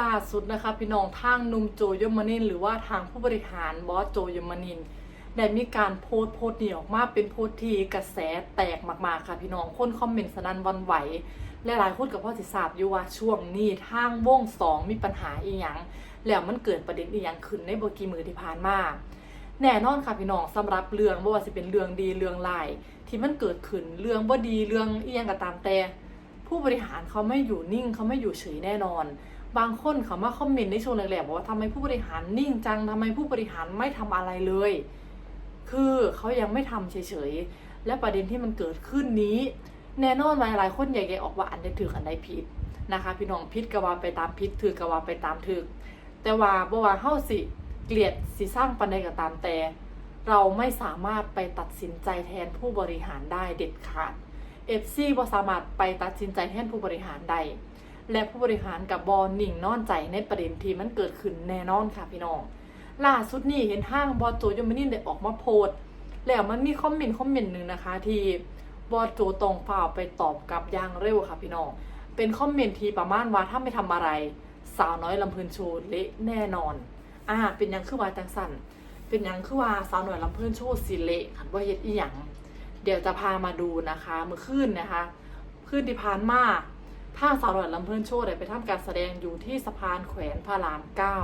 ล่าสุดนะคะพี่น้องทางนุ่มโจยมานิน หรือว่าทางผู้บริหารบอสโจยมานิน ได้มีการโพสต์โพสต์นี้ออกมาเป็นโพสต์ที่กระแสแตกมากๆค่ะพี่น้องคนคอมเมนต์สนั่นวันไหวและหลายคนกับพ่อสิทราบอยู่ว่าช่วงนี้ทางวงสองมีปัญหาอีหยังแล้วมันเกิดประเด็นอีหยังขึ้นในบกีมือที่ผ่านมาแน่นอนค่ะพี่น้องสำหรับเรื่องว่าสิเป็นเรื่องดีเรื่องร้ายที่มันเกิดขึ้นเรื่องบ่าดีเรื่องอีหยังก็ตามแต่ผู้บริหารเขาไม่อยู่นิ่งเขาไม่อยู่เฉยแน่นอน บางคนเขามาคอมเมนต์ในช่วงแรกๆบอกว่าทำไมผู้บริหารนิ่งจังทำไมผู้บริหารไม่ทำอะไรเลย คือเขายังไม่ทำเฉยๆ และประเด็นที่มันเกิดขึ้นนี้ แน่นอนหลายคนอยากจะออกว่าอันใดถืออันใดผิดนะคะ พี่น้องผิดก็ว่าไปตามผิดถือก็ว่าไปตามถือแต่ว่าบ่ว่าเฮาสิเกลียดสิสร้างปันใดก็ตามแต่ เราไม่สามารถไปตัดสินใจแทนผู้บริหารได้เด็ดขาด FC บ่สามารถไปตัดสินใจแทนผู้บริหารได้ และผู้บริหารกับบอลนิ่งนอนใจในประเด็นที่มันเกิดขึ้นแน่นอนค่ะพี่น้องล่าสุดนี่เห็นห้างบอลโจยมนินได้ออกมาโพสต์แล้วมันมีคอมเมนต์คอมเมนต์หนึ่งนะคะที่บอลโจตรงฝ่าไปตอบกลับอย่างเร็วค่ะพี่น้องเป็นคอมเมนต์ที่ประมาณว่าถ้าไม่ทำอะไร สาวน้อยลำเพลินโชว์เละแน่นอนอ่าเป็นยังคือว่าจังสันเป็นยังคือว่าสาวน้อยลำเพลินโชว์สิเละคันว่าเฮ็ดอีหยังเดี๋ยวจะพามาดูนะคะเมื่อคืนนะคะคืนที่ผ่านมา ทาสาวน้อยลำเพลินโชว์ได้ไปทำการแสดงอยู่ที่สะพานแขวนพระรามเก้า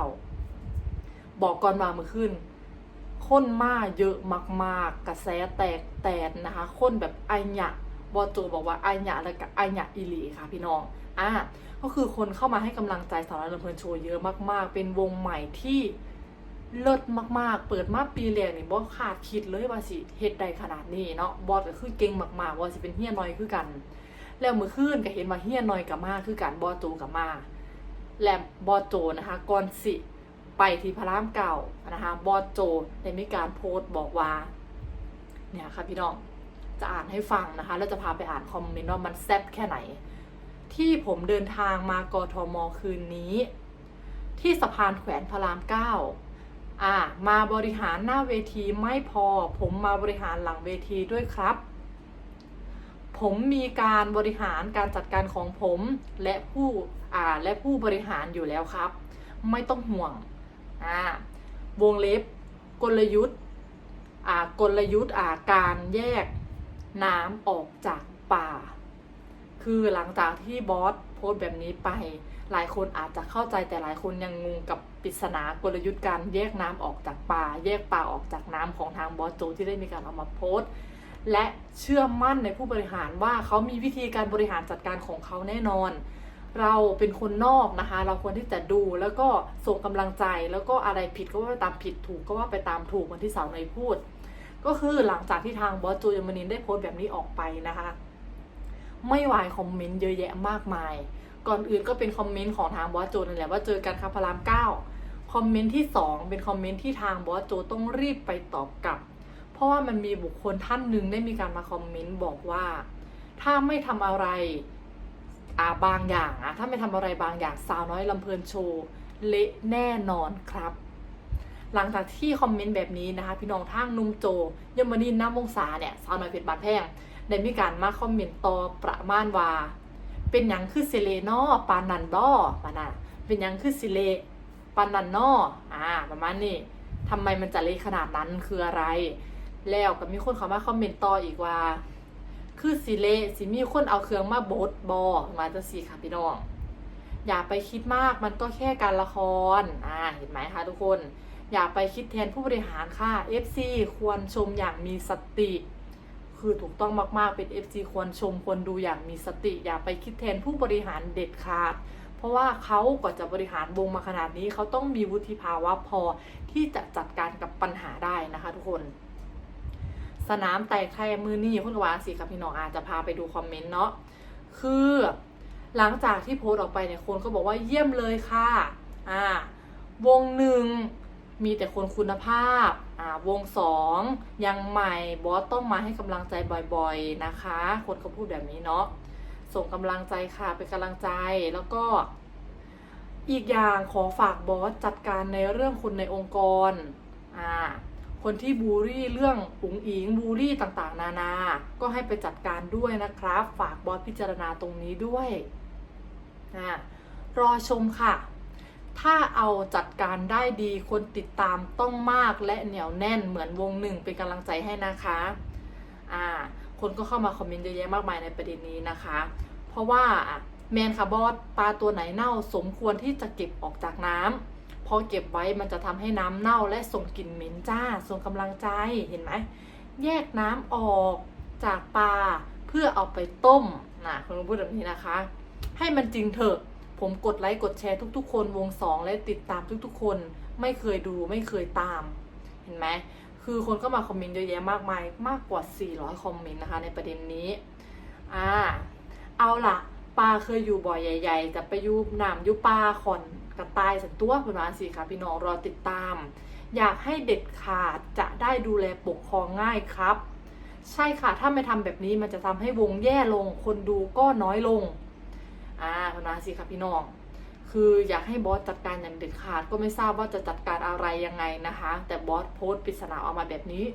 บอกก่อนมาเมื่อคืนคนมาเยอะมากๆ กระแสแตกแตนนะคะคนแบบไอหยะบอโจบอกว่าไอหยะแล้วก็ไอหยะอีหลีค่ะพี่น้องอะก็คือคนเข้ามาให้กำลังใจสาวน้อยลำเพลินโชว์เยอะมาก ๆ เป็นวงใหม่ที่เลิศมากๆ เปิดมาปีแรกนี่บอคาดคิดเลยว่าสิเฮ็ดได้ขนาดนี้เนาะบอสก็คือเก่งมากๆว่าสิเป็นเฮียน้อยคือกัน แล้วมือคืนก็เห็นว่าเฮียน้อยกับมาคือกันบอโจกับมา และบอโจนะคะก่อนสิไปที่พระรามเก่านะคะบอโจได้มีการโพสต์บอกว่า เนี่ยค่ะพี่น้องจะอ่านให้ฟังนะคะแล้วจะพาไปอ่านคอมเมนต์ว่ามันแซ่บแค่ไหน ที่ผมเดินทางมากทมคืนนี้ ที่สะพานแขวนพระรามเก้าอ่ามาบริหารหน้าเวทีไม่พอ ผมมาบริหารหลังเวทีด้วยครับ ผมมีการบริหารการจัดการของผมและผู้อ่าและผู้บริหารอยู่แล้วครับ ไม่ต้องห่วงอ่าวงเล็บ กลยุทธ์อ่ากลยุทธ์อ่าการแยกน้ำออกจากป่า คือหลังจากที่บอสโพสต์แบบนี้ไปหลายคนอาจจะเข้าใจแต่หลายคนยังงงกับปริศนากลยุทธ์การแยกน้ำออกจากป่า แยกป่าออกจากน้ำของทางบอสโจที่ได้มีการเอามาโพสต์ และเชื่อมั่นในผู้บริหารว่าเขามีวิธีการบริหารจัดการของเขาแน่นอน เราเป็นคนนอกนะคะ เราควรที่จะดูแล้วก็ส่งกำลังใจแล้วก็อะไรผิดก็ว่าไปตามผิดถูกก็ว่าไปตามถูกเหมือนที่สาวเนพูด ก็คือหลังจากที่ทางบอสโจยามานินได้โพสต์แบบนี้ออกไปนะคะ ไม่วายคอมเมนต์เยอะแยะมากมาย ก่อนอื่นก็เป็นคอมเมนต์ของทางบอสโจนั่นแหละว่าเจอกันครับพระรามเก้าคอมเมนต์ที่สองเป็นคอมเมนต์ที่ทางบอสโจต้องรีบไปตอบกลับ ราะว่ามันมีบุคคลท่านหนึ่งได้มีการมาคอมเมนต์บอกว่า ถ้าไม่ทำอะไรอ่าบางอย่างอะถ้าไม่ทำอะไรบางอย่างสาวน้อยลำเพลินโชว์เละแน่นอนครับ หลังจากที่คอมเมนต์แบบนี้นะคะ พี่น้องทางนุ่มโจยมนินน้ำวงศาเนี่ยสาวน้อยเพชรบานแพงได้มีการมาคอมเมนต์ต่อประมาณว่าเป็นหยังคือสิเลนอปานันดอปานะเป็นหยังคือสิเลปานนันนออ่าประมาณนี้ทำไมมันจะเละขนาดนั้นคืออะไร แล้วก็มีคนเข้ามาคอมเมนต์ต่ออีกว่า คือสิเละสิมีคนเอาเครื่องมาบดบอมาจะสีค่ะพี่น้อง อย่าไปคิดมากมันก็แค่การละครอ่าเห็นไหมคะทุกคน อย่าไปคิดแทนผู้บริหารค่ะ FC ควรชมอย่างมีสติ คือถูกต้องมากๆเป็น FC ควรชมควรดูอย่างมีสติ อย่าไปคิดแทนผู้บริหารเด็ดขาดเพราะว่าเขากว่าจะบริหารวงมาขนาดนี้เขาต้องมีวุฒิภาวะพอที่จะจัดการกับปัญหาได้นะคะทุกคน สนามแตกแทมือนี่คุณกวาสิครับพี่น้องอาจจะพาไปดูคอมเมนต์เนาะคือหลังจากที่โพสต์ออกไปเนี่ยคนก็บอกว่าเยี่ยมเลยค่ะอ่าวงหนึ่งมีแต่คนคุณภาพอ่าวงสองยังใหม่บอสต้องมาให้กำลังใจบ่อยๆนะคะ คนเขาพูดแบบนี้เนาะส่งกำลังใจค่ะเป็นกำลังใจแล้วก็ อีกอย่างขอฝากบอสจัดการในเรื่องคนในองค์กรอ่า คนที่บูลลี่เรื่องอุ๋งอิงบูลลี่ต่างๆ นานา ก็ให้ไปจัดการด้วยนะครับ ฝากบอสพิจารณาตรงนี้ด้วยอ่ารอชมค่ะ ถ้าเอาจัดการได้ดีคนติดตามต้องมากและเหนียวแน่นเหมือนวงหนึ่งเป็นกำลังใจให้นะคะอ่าคนก็เข้ามาคอมเมนต์เยอะแยะมากมายในประเด็นนี้นะคะ เพราะว่าแมนคาบอสปลาตัวไหนเน่าสมควรที่จะเก็บออกจากน้ำ พอเก็บไว้มันจะทำให้น้ำเน่าและส่งกลิ่นเหม็นจ้า ส่งกำลังใจเห็นไหม แยกน้ำออกจากปลาเพื่อเอาไปต้มนะคุณลุงพูดแบบนี้นะคะ ให้มันจริงเถอะ ผมกดไลค์กดแชร์ทุกๆ คนวงสองและติดตามทุกๆ คนไม่เคยดูไม่เคยตาม เห็นไหมคือคนก็มาคอมเมนต์เยอะแยะมากมายมากกว่า 400 คอมเมนต์นะคะในประเด็นนี้อ่าเอาล่ะปลาเคยอยู่บ่อใหญ่ๆจะไปยูหนามยูปลาขอน กระต่ายสันตัวคุณมาสิค่ะพี่น้องรอติดตาม อยากให้เด็ดขาดจะได้ดูแลปกครองง่ายครับ ใช่ค่ะถ้าไม่ทำแบบนี้มันจะทำให้วงแย่ลง คนดูก็น้อยลงอ่าคุณมาสิค่ะพี่น้อง คืออยากให้บอสจัดการอย่างเด็ดขาดก็ไม่ทราบว่าจะจัดการอะไรยังไงนะคะ แต่บอสโพสต์ปริศนาออกมาแบบนี้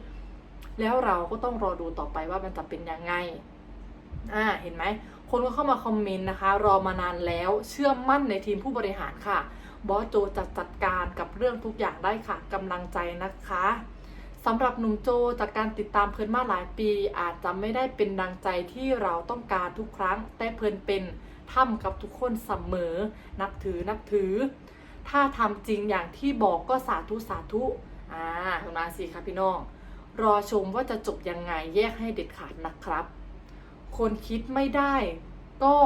แล้วเราก็ต้องรอดูต่อไปว่ามันจะเป็นยังไง อ่าเห็นไหมคนก็เข้ามาคอมเมนต์นะคะ รอมานานแล้วเชื่อมั่นในทีมผู้บริหารค่ะ บอสโจจะจัดการกับเรื่องทุกอย่างได้ค่ะกำลังใจนะคะสำหรับหนุ่มโจจากการติดตามเพิ่นมาหลายปี อาจจะไม่ได้เป็นดังใจที่เราต้องการทุกครั้ง แต่เพิ่นเป็นทำกับทุกคนเสมอ นับถือนับถือ ถ้าทำจริงอย่างที่บอกก็สาธุสาธุอ่าคุณมาสิค่ะพี่น้อง รอชมว่าจะจบยังไงแยกให้เด็ดขาดนะครับ คนคิดไม่ได้ก็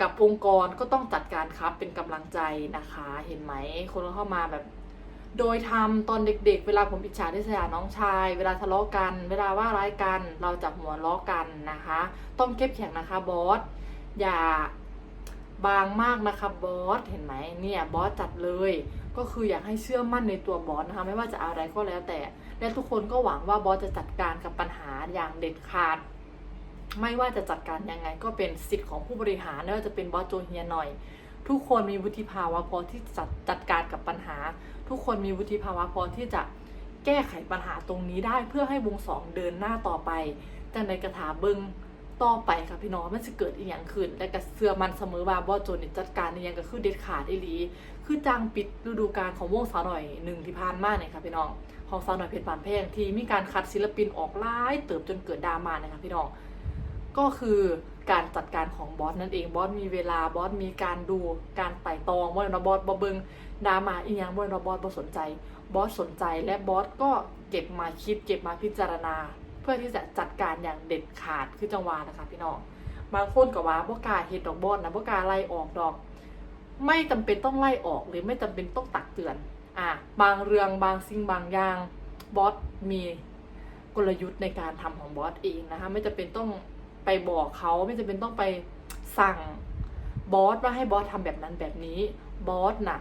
กับองค์กรก็ต้องจัดการครับเป็นกำลังใจนะคะ เห็นไหมคนเข้ามาแบบ โดยทำตอนเด็ก ๆ เวลาผมอิจฉาทิษยาน้องชาย เวลาทะเลาะกัน เวลาว่าร้ายกัน เราจับหัวล้อกันนะคะ ต้องเข้มแข็งนะคะบอสอย่าบางมากนะคะบอสเห็นไหมเนี่ยบอสจัดเลย ก็คืออยากให้เชื่อมั่นในตัวบอสนะคะ ไม่ว่าจะอะไรก็แล้วแต่ และทุกคนก็หวังว่าบอสจะจัดการกับปัญหาอย่างเด็ดขาด ไม่ว่าจะจัดการยังไงก็เป็นสิทธิ์ของผู้บริหารไม่ว่าจะเป็นบอสโจเฮียหน่อย ทุกคนมีวุฒิภาวะพอที่จะจัดการกับปัญหา ทุกคนมีวุฒิภาวะพอที่จะแก้ไขปัญหาตรงนี้ได้เพื่อให้วงสองเดินหน้าต่อไปแต่ในกระถาเบิงต่อไปค่ะพี่น้องมันจะเกิดอีกอย่างขึ้นและกระเสือมันเสมอว่าบอโจนี่จัดการในย่างก็คือเด็ดขาดอีหลี คือจางปิดฤดูกาลของวงสาวหน่อยหนึ่งที่ผ่านมาเนี่ยค่ะพี่น้องของสาวหน่อยเพชรบานเพงที่มีการคัดศิลปินออกไล่เติบจนเกิดดราม่านะคะพี่น้อง ก็คือการจัดการของบอสนั่นเองบอสมีเวลาบอสมีการดูการไต่ตองว่าบอสบอเบิงดราม่าอีกอย่างว่าบอสบอสนใจบอสสนใจและบอสก็เก็บมาคิดเก็บมาพิจารณา เพื่อที่จะจัดการอย่างเด็ดขาดคือจังหวะนะคะพี่น้องบางคนก็ว่าบ่กาเฮ็ดดอกบอสนะบ่กาไล่ออกดอก ไม่จำเป็นต้องไล่ออกหรือไม่จำเป็นต้องตักเตือนอะบางเรื่องบางสิ่งบางอย่างบอสมีกลยุทธ์ในการทำของบอสเองนะคะไม่จำเป็นต้อง ไปบอกเขาไม่จำเป็นต้องไปสั่งบอสว่าให้บอสทำแบบนั้นแบบนี้บอสน่ะ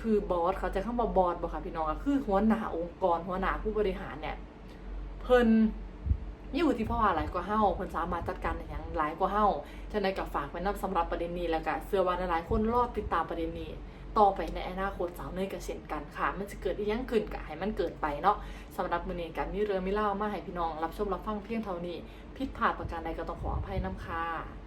คือบอสเขาจะเข้ามาบอสบอกค่ะพี่น้องคือหัวหน้าองค์กรหัวหน้าผู้บริหารเนี่ยเพิ่นมีวุฒิภาวะหลายกว่าเฮาเพิ่นสามารถจัดการอย่างหลายกว่าเฮาฉะนั้นก็ฝากไว้นํสำหรับประเด็นนี้แล้วก็เชื่อว่าหลายๆคนรอดติดตามประเด็นนี้ ต่อไปในอนาคตสาวเนยก็เช่นกันค่ะ มันจะเกิดอีกยังขึ้นกับให้มันเกิดไปเนาะสำหรับมื้อนี้กันมีเรื่องมีเล่ามาให้พี่น้อง รับชมรับฟังเพียงเท่านี้ ผิดพลาดประการใดก็ต้องขออภัยนํค่ะ